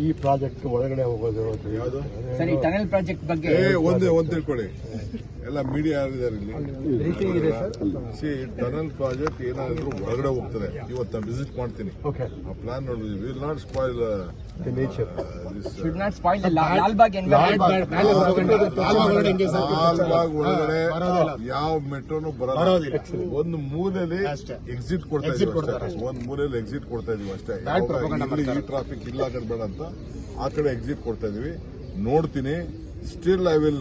ಈ ಪ್ರಾಜೆಕ್ಟ್ ಒಳಗಡೆ ಹೋಗೋದು ಯಾವುದು? ಒಂದು ಈ ಟನಲ್ ಪ್ರಾಜೆಕ್ಟ್ ಬಗ್ಗೆ ಏ ಒಂದೇ ಒಂದ್ ತಿಳ್ಕೊಳ್ಳಿ. ಎಲ್ಲ ಮೀಡಿಯಾ ಯಾರಿದ್ದಾರೆ ಇಲ್ಲಿ? ಸಿ ಟನಲ್ ಪ್ರಾಜೆಕ್ಟ್ ಏನಾದ್ರು ಹೊರಗಡೆ ಹೋಗ್ತಾರೆ. ಇವತ್ತು ನಾನು ವಿಸಿಟ್ ಮಾಡ್ತೀನಿ. ಓಕೆ ಆ ಪ್ಲಾನ್ ನೋಡಿದ್ವಿ will not spoil the nature should not spoil the Lal Bagh Lalbagh ಒಳಗಡೆ ಯಾವ ಮೆಟ್ರೋನು ಬರೋದಿಲ್ಲ ಒಂದು ಮೂಲೆಯಲ್ಲಿ ಎಕ್ಸಿಟ್ ಕೊಡ್ತಾ ಇದೀವಿ ಒಂದು ಮೂಲೆಯಲ್ಲಿ ಎಕ್ಸಿಟ್ ಕೊಡ್ತಾ ಇದೀವಿ ಅಷ್ಟೇ. ಈ ಟ್ರಾಫಿಕ್ ಇಲ್ಲ ಬೇಡ ಅಂತ ಆ ಕಡೆ ಎಕ್ಸಿಟ್ ಕೊಡ್ತಾ ಇದೀವಿ ನೋಡ್ತೀನಿ. Still I will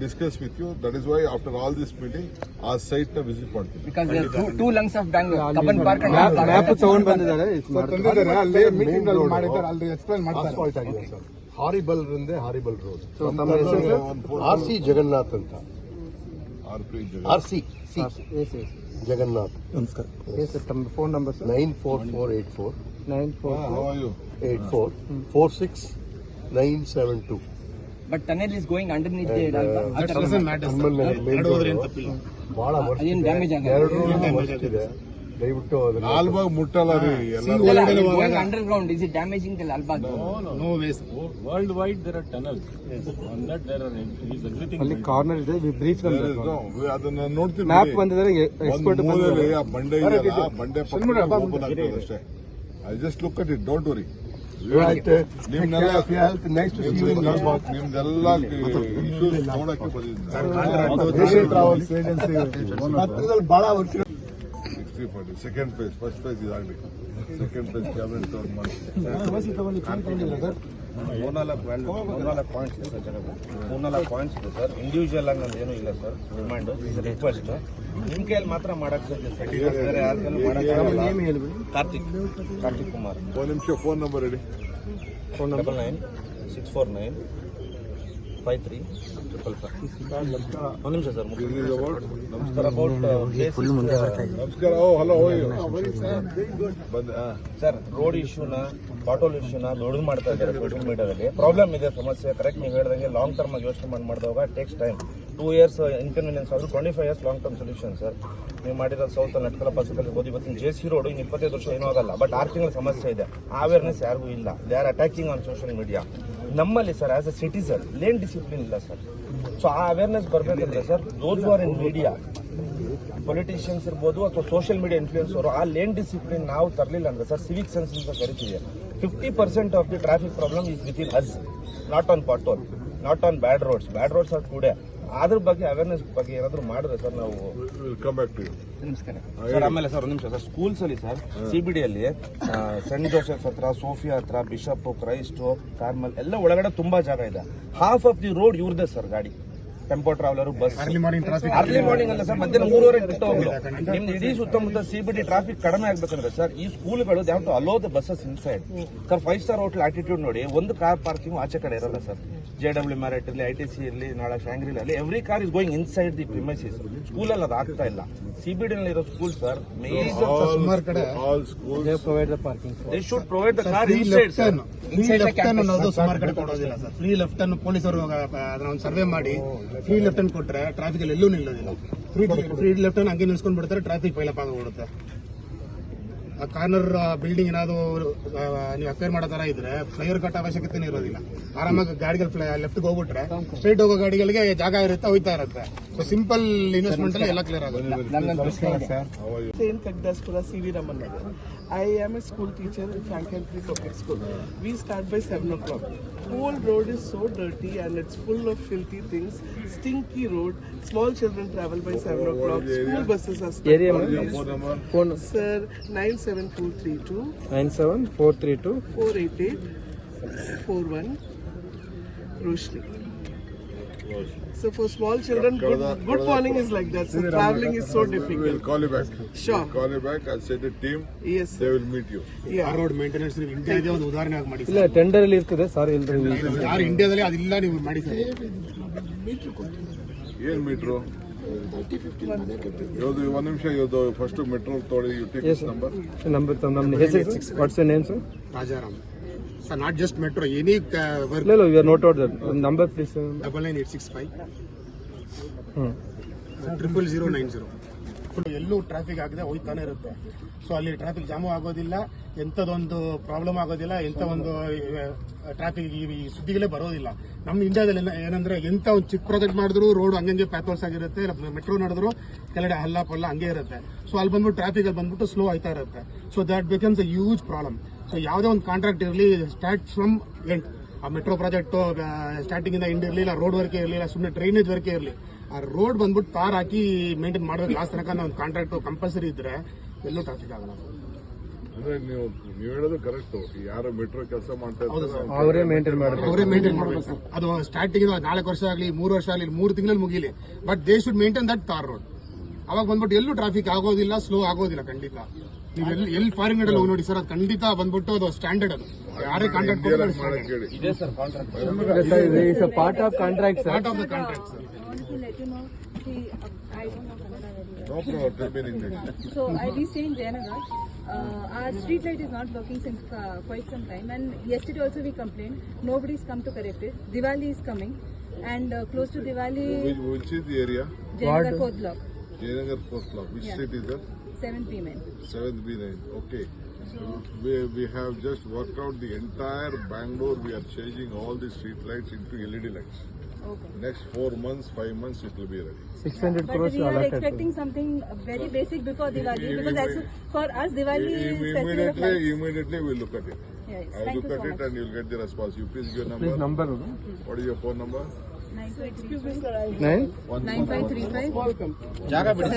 discuss with you that is why after all this meeting ಆ ಸೈಟ್ನ ವಿಸಿಟ್ ಮಾಡ್ತೀನಿ because two lungs of Bangalore Cubbon park map ತಗೊಂಡ್ ಬಂದಿದ್ದಾರೆ ಅಲ್ಲಿ ಮೀಟಿಂಗ್ ಮಾಡಿದ್ದಾರೆ ಅಲ್ಲಿ ಎಕ್ಸ್ಪ್ಲೈನ್ ಮಾಡ್ತಾರೆ ಅಸ್ಫಾಲ್ಟ್ ಆಗಿದೆ ಸರ್ ಹಾರಿಬಲ್ ರಿಂದೆ ಹಾರಿಬಲ್ ರೋಡ್ ತಮ್ಮ ಹೆಸರು ಸರ್ ಆರ್ ಸಿ ಜಗನ್ನಾಥ್ ಅಂತ R P R C C S S Jagannath ನಮಸ್ಕಾರ ಎಸ್ ಸರ್ ತಮ್ಮ phone number sir nine four four eight four nine four eight four four six nine seven two but tunnel is going underneath Lal ಬಹಳ ಅದೇನು damage ದಯವಿಟ್ಟು Lalbagh ಮುಟ್ಟಲ್ಲ underground is it damaging the Lal Bagh Worldwide, there are tunnels. On that, there are is everything. ಅಲ್ಲಿ corner ಇದೆ brief ಅದನ್ನ ನೋಡ್ತೀವಿ map ಬಿಡಿ. ಬಂದಿದ್ದಾರೆ ಒಂದ್ ಎಕ್ಸ್ಪರ್ಟ್ ಮೂಲೆಯಲ್ಲಿ ಆ ಬಂಡೆ ಇದೆಯಲ್ಲ, ಆ ಬಂಡೆ ಓಪನ್ ಆಗ್ತದೆ ಅಷ್ಟೇ. I just look at it don't worry Lalbagh. ನಿಮ್ದೆಲ್ಲ issues ನೋಡಕ್ಕೆ ಬಂದಿದ್ದೀನಿ ಬಹಳ ವರ್ಷ sixty forty second phase first phase ಇದಾಗಲಿ. Second phase cabinet ಮಾಡಿ ಮೂರ್ನಾಲ್ಕು ವ್ಯಾಲ್ಯೂ ಮೂರ್ನಾಲ್ಕು ಪಾಯಿಂಟ್ಸ್ ಇದೆ ಸರ್ ಜನಕ್ಕೆ. ಮೂರ್ನಾಲ್ಕು ಪಾಯಿಂಟ್ಸ್ ಇದೆ ಸರ್. ಇಂಡಿವಿಜುವಲ್ ಆಗಿ ನಂದು ಏನೂ ಇಲ್ಲ ಸರ್. ಡಿಮ್ಯಾಂಡ್ ರಿಕ್ವೆಸ್ಟ್ ನಿಮ್ಮ ಕೈಯಲ್ಲಿ ಮಾತ್ರ ಮಾಡಕ್ ಸಾಧ್ಯ ಸರ್. ಬೇರೆ ಯಾರ ಕೈಲೂ ಕಾರ್ತಿಕ್ ಕಾರ್ತಿಕ್ ಕುಮಾರ್. ಒಂದು ನಿಮಿಷ ಫೋನ್ ನಂಬರ್ ಹೇಳಿ. Phone number nine six four nine five three triple five ಒಂದು ನಿಮಿಷ ಸರ್ ನಮಸ್ಕಾರ ಅಬೌಟ್ ನಮಸ್ಕಾರ ಓ ಹಲೋ ಬಂದ ಸರ್ ರೋಡ್ ಇಶ್ಯೂನ ಬಾಟೋಲ್ ಇಶ್ಯೂನ ದೊಡ್ಡದು ಮಾಡ್ತಾ ಇದ್ದಾರೆ ಸೋಷಿಯಲ್ ಮೀಡಿಯಾದಲ್ಲಿ ಪ್ರಾಬ್ಲಮ್ ಇದೆ ಸಮಸ್ಯೆ ಕರೆಕ್ಟ್ ನೀವು ಹೇಳಿದಂಗೆ ಲಾಂಗ್ ಟರ್ಮ್ ಆಗಿ ಯೋಚನೆ ಮಾಡಿ ಮಾಡಿದಾಗ takes time two years inconvenience ಆದ್ರೂ twenty five years long term solution sir ನೀವು ಮಾಡಿರೋ ಸೌತ್ ನಟ್ಕಲ ಪಸಕಲ್ಲಿ ಹೋಗಿ ಇವತ್ತಿನ ಜೆ ಸಿ ರೋಡ್ ಇನ್ನು ಇಪ್ಪತ್ತೈದು ವರ್ಷ ಏನೂ ಆಗಲ್ಲ ಬಟ್ ಆರು ತಿಂಗಳ ಸಮಸ್ಯೆ ಇದೆ ಅವೇರ್ನೆಸ್ ಯಾರಿಗೂ ಇಲ್ಲ they are attacking on social media ನಮ್ಮಲ್ಲಿ sir as a citizen lane discipline ಇಲ್ಲ ಸರ್ ಸೊ ಆ ಅವೇರ್ನೆಸ್ ಬರಬೇಕಂದ್ರೆ sir those are in media politicians ಇರ್ಬೋದು ಅಥವಾ ಸೋಷಿಯಲ್ ಮೀಡಿಯಾ ಇನ್ಫ್ಲೂಯೆನ್ಸ್ ಅವರು ಆ ಲೇನ್ ಡಿಸಿಪ್ಲಿನ್ ನಾವು ತರಲಿಲ್ಲ ಅಂದ್ರೆ ಸರ್ ಸಿವಿಕ್ ಸೆನ್ಸ್ ಅಂತ ಕರಿತೀವಿ. Fifty percent of the traffic problem is within us not on pothole not on bad roads bad roads are today ಅದ್ರ ಬಗ್ಗೆ ಅವೇರ್ನೆಸ್ ಬಗ್ಗೆ ಏನಾದರೂ ಮಾಡಿದ್ರೆ ಸರ್ ನಾವು ಕಮ್ ಬ್ಯಾಕ್ ಟು ಯು ನಮಸ್ಕಾರ. ಸರ್ ಆಮೇಲೆ ಸರ್ ಒಂದು ನಿಮಿಷ ಸರ್. ಸ್ಕೂಲ್ಸ್ ಅಲ್ಲಿ ಸರ್ ಸಿಬಿಡಿಯಲ್ಲಿ ಸೆಂಟ್ ಜೋಸೆಫ್ ಹತ್ರ ಸೋಫಿಯಾ ಹತ್ರ ಬಿಷಪ್ ಕ್ರೈಸ್ಟ್ ಕಾರ್ಮಲ್ ಎಲ್ಲ ಒಳಗಡೆ ತುಂಬಾ ಜಾಗ ಇದೆ. ಹಾಫ್ ಆಫ್ ದಿ ರೋಡ್ ಇವ್ರದೇ ಸರ್ ಗಾಡಿ. Tempo traveller bus early morning ಅಲ್ಲ ಸರ್ ಮಧ್ಯಾಹ್ನ ಮೂರುವರೆ ಬಿಟ್ಟು ಹೋಗ್ಬೇಕು ನಿಮ್ದು ಇಡೀ ಸುತ್ತಮುತ್ತ ಸಿಬಿಡಿ ಟ್ರಾಫಿಕ್ ಕಡಿಮೆ ಆಗ್ಬೇಕಂದ್ರೆ ಸರ್ ಈ ಸ್ಕೂಲ್ಗಳು ಯಾವ to allow the buses inside sir five star hotel attitude ನೋಡಿ ಒಂದು ಕಾರ್ ಪಾರ್ಕಿಂಗ್ ಆಚೆ ಕಡೆ ಇರಲ್ಲ ಸರ್. ಜೆ ಡಬ್ಲ್ಯೂ ಮ್ಯಾರೆಟ್ ಇರಲಿ ಐ ಟಿ ಸಿ ಇರಲಿ ನಾಳೆ ಶಾಂಗ್ರಿಲಲ್ಲಿ every car is going inside the premises school ಅಲ್ಲಿ ಅದು ಆಗ್ತಾ ಇಲ್ಲ. ಸಿಬಿಡಿ ಇರೋ ಸ್ಕೂಲ್ ಸರ್ ಮೇಜರ್ ಆಲ್ ಕಡೆ all school provide the parking they should provide the car inside sir the left campus. ಅನ್ನೋದು ಸುಮಾರು ಕಡೆ ಕೊಡೋದಿಲ್ಲ ಸರ್ ಫ್ರೀ ಲೆಫ್ಟ್ ಅನ್ನು ಪೊಲೀಸರು ಅದನ್ನ ಒಂದು ಸರ್ವೆ ಮಾಡಿ. ಫ್ರೀ ಲೆಫ್ಟ್ ಅನ್ನು ಕೊಟ್ಟರೆ ಟ್ರಾಫಿಕ್ ಅಲ್ಲಿ ಎಲ್ಲೂ ನಿಲ್ಲೋದಿಲ್ಲ. ಫ್ರೀ ಫ್ರೀ ಲೆಫ್ಟ್ ಅನ್ನು ಹಂಗೆ ನಿಲ್ಸ್ಕೊಂಡ್ಬಿಡ್ತಾರೆ ಟ್ರಾಫಿಕ್ ಪೈಲಪ್ ಆಗೋಗ್ಬಿಡುತ್ತೆ. ಆ ಕಾರ್ನರ್ ಬಿಲ್ಡಿಂಗ್ ಏನಾದ್ರು ನೀವು ಅಕ್ವೈರ್ ಮಾಡೋ ತರ ಇದ್ರೆ ಫ್ಲೈಓವರ್ ಕಟ್ ಅವಶ್ಯಕತೆ ಇರೋದಿಲ್ಲ ಆರಾಮಾಗಿ ಗಾಡಿಗಳು ಲೆಫ್ಟ್ಗೆ ಹೋಗ್ಬಿಟ್ರೆ ಸ್ಟ್ರೈಟ್ ಹೋಗೋ ಗಾಡಿಗಳಿಗೆ ಜಾಗ ಇರುತ್ತೆ ಹೋಯ್ತಾ ಇರುತ್ತೆ ಸೊ ಸಿಂಪಲ್ ಇನ್ವೆಸ್ಟ್ಮೆಂಟ್ ಅಲ್ಲಿ ಎಲ್ಲ ಕ್ಲಿಯರ್ ಆಗುತ್ತೆ ಇದೆ in Kagdaspura, I am a I am a school teacher in Franklin Free Public School. We start by 7 o'clock. Whole road is so dirty and it's full of filthy things. Stinky road. Small children travel by 7 o'clock. School buses are stuck. Area phone number phone Sir, 97432 nine seven four three two 488 41 Roshni. So for small children, good, good morning is like that. So traveling is so difficult. Call you back Sure. Call you back I set a team Yes, they sir. Will meet Yeah. ಆ road ನೀವು ಇಂಡಿಯಾದೇ ಒಂದು ಉದಾಹರಣೆ ಆಗಿ ಮಾಡಿ ಇಲ್ಲ tender ಅಲ್ಲಿ ಇರ್ತದೆ ಸರ್ ಇಲ್ರಿ ಯಾರು ಇಂಡಿಯಾದಲ್ಲಿ ಅದಿಲ್ಲ ನೀವು ಮಾಡಿ ಸರ್ ಏನ್ ಮೀಟ್ರು ಯಾವ್ದು ಒಂದ್ ನಿಮಿಷ ಯಾವ್ದು ಫಸ್ಟ್ ಮೆಟ್ರೋ ತೋಳಿ ಯು ಟೇಕ್ ನಂಬರ್ ನಂಬರ್ ನಮ್ಮ ಹೆಸರು what's name sir Rajaram. Sir not just metro any work ಇಲ್ಲ are note out that number please double nine eight six five ಹ್ಞೂ ಟ್ರಿಪಲ್ ಜೀರೋ ನೈನ್ ಜೀರೋ ಎಲ್ಲೂ traffic ಆಗದೆ ಹೋಯ್ತಾನೆ ಇರುತ್ತೆ. So ಅಲ್ಲಿ traffic jam ಆಗೋದಿಲ್ಲ, ಎಂಥದೊಂದು ಪ್ರಾಬ್ಲಮ್ ಆಗೋದಿಲ್ಲ ಎಂಥ ಒಂದು ಟ್ರಾಫಿಕ್ ಈ ಸುದ್ದಿಗಳೇ ಬರೋದಿಲ್ಲ. ನಮ್ಮ ಇಂಡಿಯಾದಲ್ಲಿ ಏನ- ಏನಂದ್ರೆ ಎಂತ ಒಂದು ಚಿಕ್ಕ ಪ್ರಾಜೆಕ್ಟ್ ಮಾಡಿದ್ರು ರೋಡ್ ಹಂಗಂಗೆ ಪ್ಯಾಥೋಲ್ಸ್ ಆಗಿರುತ್ತೆ ಮೆಟ್ರೋ ನಡೆದ್ರು, ಕೆಳಗಡೆ ಹಲ್ಲ ಪಲ್ಲ ಹಂಗೆ ಇರುತ್ತೆ. ಸೊ ಅಲ್ಲಿ ಬಂದ್ಬಿಟ್ಟು ಟ್ರಾಫಿಕ್ ಅಲ್ಲಿ ಬಂದ್ಬಿಟ್ಟು ಸ್ಲೋ ಆಯ್ತಾ ಇರುತ್ತೆ. So that becomes a huge problem so ಯಾವುದೇ ಒಂದು ಕಾಂಟ್ರಾಕ್ಟ್ ಇರಲಿ ಸ್ಟಾರ್ಟ್ ಫ್ರಮ್ ಎಂಡ್ ಆ ಮೆಟ್ರೋ ಪ್ರಾಜೆಕ್ಟ್ ಸ್ಟಾರ್ಟಿಂಗ್ ಇಂದ ಇರಲಿ ಇರಲಿಲ್ಲ ರೋಡ್ ವರ್ಕ್ ಇರಲಿಲ್ಲ ಸುಮ್ಮನೆ ಡ್ರೈನೇಜ್ ವರ್ಕೇ ಇರಲಿ. ಆ ರೋಡ್ ಬಂದ್ಬಿಟ್ಟು ತಾರ್ ಹಾಕಿ ಮೇಂಟೈನ್ ಮಾಡೋದು ಲಾಸ್ಟ್ ತನಕ ಒಂದು ಕಾಂಟ್ರಾಕ್ಟ್ ಕಂಪಲ್ಸರಿ ಇದ್ರೆ ಎಲ್ಲೂ ಟ್ರಾಫಿಕ್ ಆಗಲ್ಲ. ಅಂದ್ರೆ ನೀವು ನೀವು ಹೇಳೋದು ಕರೆಕ್ಟ್ ಯಾರು ಮೆಟ್ರೋ ಕೆಲಸ ಮಾಡ್ತಾ ಅವರೇ ಮೇಂಟೈನ್ ಮಾಡಬೇಕು ಅವರೇ ಮೇಂಟೈನ್ ಮಾಡಬೇಕು ಸರ್ ಅದು ಸ್ಟಾರ್ಟಿಂಗ್ ನಾಲ್ಕು ವರ್ಷ ಆಗಲಿ ಮೂರು ವರ್ಷ ಆಗಲಿ ಮೂರು ತಿಂಗಳಲ್ಲಿ ಮುಗಿಲಿ. But they should maintain that tar road ಅವಾಗ ಬಂದ್ಬಿಟ್ಟು ಎಲ್ಲೂ ಟ್ರಾಫಿಕ್ ಆಗೋದಿಲ್ಲ ಸ್ಲೋ ಆಗೋದಿಲ್ಲ ಖಂಡಿತ. ನೀವು ಎಲ್ಲಿ ಎಲ್ಲಿ ಫಾರಿನ್ ಅಲ್ಲಿ ಹೋಗಿ ನೋಡಿ ಸರ್ ಅದು ಖಂಡಿತ ಬಂದ್ಬಿಟ್ಟು ಅದು ಸ್ಟ್ಯಾಂಡರ್ಡ್ ಅದು ಯಾರೇ ಕಾಂಟ್ರಾಕ್ಟ್ ಇಂಡಿಯಾದಲ್ಲಿ ಮಾಡಕ್ ಹೇಳಿ ಇದೆ sir contract sir it's a part of contract part of the contract sir wanted to let you know, see, uh, I don't know Kannada very well. No problem tell me in English So I we saying in Jayanagar. Uh, our street light is not working since uh, quite some time, and yesterday also we complained. Nobody's come to correct it. Diwali is coming, and uh, close to Diwali, Which, which is the area? Jayanagar 4th block, Jayanagar fourth Block. Which Yeah. street is that 7th B9. 7th okay. We, we have just worked out the entire Bangalore. We are changing all the street lights into LED lights. Okay. Next four months, five months, it will be ready. 600 yeah, crores. But we are expecting something very basic before Diwali because as for us Diwali is immediately. Immediately we look at it. Yes. I will look at so it much. and you'll get the response. You please give your number. Please number. What is your phone number? Nine జాగా పెట్టి